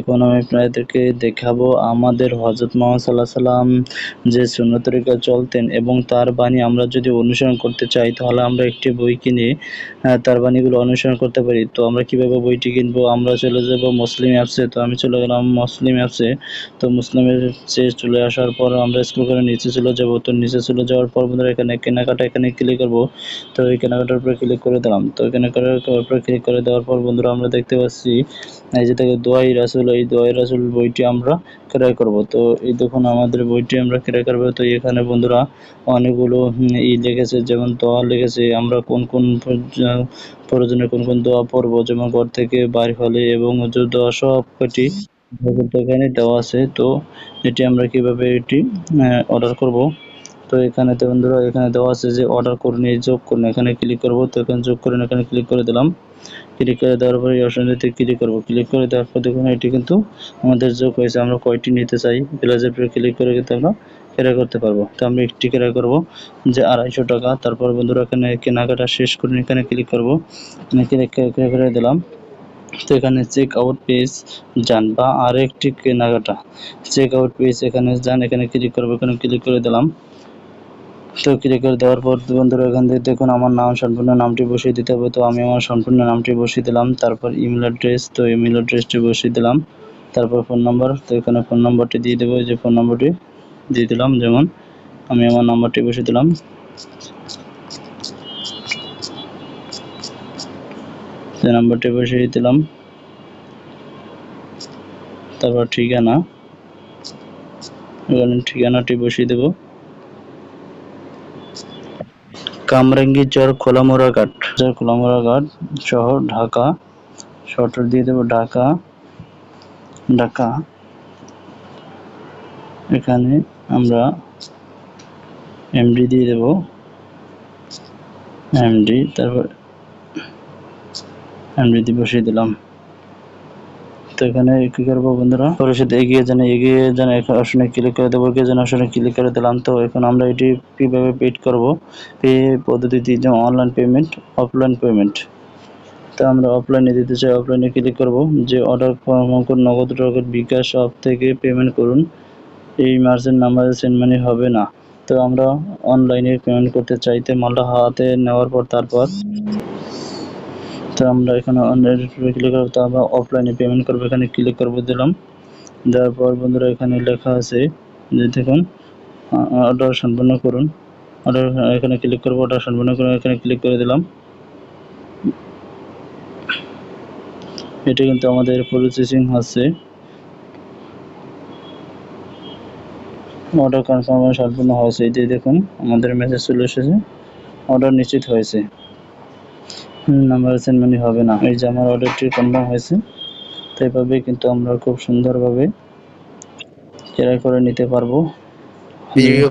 এখন দেখাবো। আমাদের হজরত মোহাম্মদ সাল্লাহ সাল্লাম যে চলতেন এবং তার বাণী আমরা যদি অনুসরণ করতে চাই, তাহলে আমরা একটি বই কিনে তার বাণীগুলো অনুসরণ করতে পারি। তো আমরা কীভাবে বইটি কিনবো? আমরা চলে যাব মুসলিম অ্যাপসে তো আমি চলে গেলাম মুসলিম অ্যাপসে তো মুসলিমের সে চলে আসার পর আমরা স্কুল করে নিচে চলে যাব। তো নিচে চলে যাওয়ার পর বন্ধুরা, এখানে কেনাকাটা এখানে ক্লিক করব। তো এই কেনাকাটার উপরে ক্লিক করে দিলাম। তো কেনাকাটার উপরে ক্লিক করে দেওয়ার পর বন্ধুরা, আমরা দেখতে পাচ্ছি, এই যে থেকে দোয়াই রাসুল এই দোয়াই রাসুল বইটি আমরা ক্রয় করব। তো এই দেখুন আমাদের বইটি আমরা ক্রয় করব। তো এখানে বন্ধুরা অনেকগুলো ই লিখেছে, যেমন দোয়া লিখেছে, আমরা কোন কোন পর্যা- প্রয়োজনে কোন কোন দোয়া পড়ব, যেমন ঘর থেকে বাইর হলে এবং দোয়া সব কটি এখানে দেওয়া আছে। তো এটি আমরা কীভাবে এটি অর্ডার করব? তো এখানে তো বন্ধুরা, এখানে দেওয়া আছে যে অর্ডার করুন এই যোগ করুন। এখানে ক্লিক করব, তো এখানে যোগ করুন এখানে ক্লিক করে দিলাম। ক্লিক করে দেওয়ার পরে এই ক্লিক করব। ক্লিক করে দেওয়ার পর দেখুন, এটি কিন্তু আমাদের যোগ হয়েছে। আমরা কয়টি নিতে চাই? প্লাসের উপরে ক্লিক করে কিন্তু আমরা ক্রয় করতে পারব। তো আমরা একটি ক্রয় করব যে আড়াইশো টাকা। তারপর বন্ধুরা, এখানে কেনাকাটা শেষ করুন। এখানে ক্লিক করব। ক্লিক করে দিলাম। তো এখানে চেক আউট পেজ যান বা আরেকটি কেনাকাটা। চেক আউট পেজ এখানে যান, এখানে ক্লিক করব, এখানে ক্লিক করে দিলাম। তো ক্লিক করে দেওয়ার পর বন্ধুরা এখান থেকে দেখুন, আমার নাম সম্পূর্ণ নামটি বসিয়ে দিতে হবে। তো আমি আমার সম্পূর্ণ নামটি বসিয়ে দিলাম। তারপর ইমেল অ্যাড্রেস তো ইমেল অ্যাড্রেসটি বসিয়ে দিলাম। তারপর ফোন নাম্বার তো এখানে ফোন নাম্বারটি দিয়ে দেবো। যে ফোন নাম্বারটি দিয়ে দিলাম, যেমন আমি আমার নাম্বারটি বসিয়ে দিলাম। যে নাম্বারটি বসিয়ে দিলাম। তারপর ঠিকানা, এখানে ঠিকানাটি বসিয়ে দেব। কামরাঙ্গি চর খোলামোড়া ঘাট। চর খোলামোড়া ঘাট, শহর ঢাকা। শহরটা দিয়ে দেবো ঢাকা। ঢাকা। এখানে আমরা এমডি দিয়ে দেব। এমডি তারপর এমডি দিয়ে বসিয়ে দিলাম। তো এখানে কি করব বন্ধুরা? সাথে এগিয়ে যান, এগিয়ে এখন অপশনে ক্লিক করে দেবো এগিয়ে যান আসনে ক্লিক করে দিলাম। তো এখন আমরা এটি কীভাবে পেড করব? পে পদ্ধতিতে যেমন অনলাইন পেমেন্ট অফলাইন পেমেন্ট তো আমরা অফলাইনে দিতে চাই অফলাইনে ক্লিক করব। যে অর্ডার করুন নগদ রকেট বিকাশ অফ থেকে পেমেন্ট করুন। এই মার্চেন্ট নাম্বারে সেন্ড মানি হবে না। তো আমরা অনলাইনে পেমেন্ট করতে চাইতে মালটা হাতে নেওয়ার পর তারপর তো আমরা এখানে অনলাইনে ক্লিক করব, তো আমরা অফলাইনে পেমেন্ট করব, এখানে ক্লিক করব দিলাম। দেওয়ার পর বন্ধুরা এখানে লেখা আছে, যে দেখুন অর্ডার সম্পন্ন করুন। অর্ডার এখানে ক্লিক করব অর্ডার সম্পন্ন করুন, এখানে ক্লিক করে দিলাম। এটা কিন্তু আমাদের প্রসেসিং হচ্ছে। অর্ডার কনফার্ম সম্পূর্ণ হয়েছে এই যে দেখুন, আমাদের মেসেজ চলে এসেছে। অর্ডার নিশ্চিত হয়েছে। নাম্বার সেন্ড মানি হবে না। এই যে আমার অর্ডারটি কনফার্ম হয়েছে, তো এইভাবে কিন্তু আমরা খুব সুন্দরভাবে ক্রয় করে নিতে পারব। ভিডিও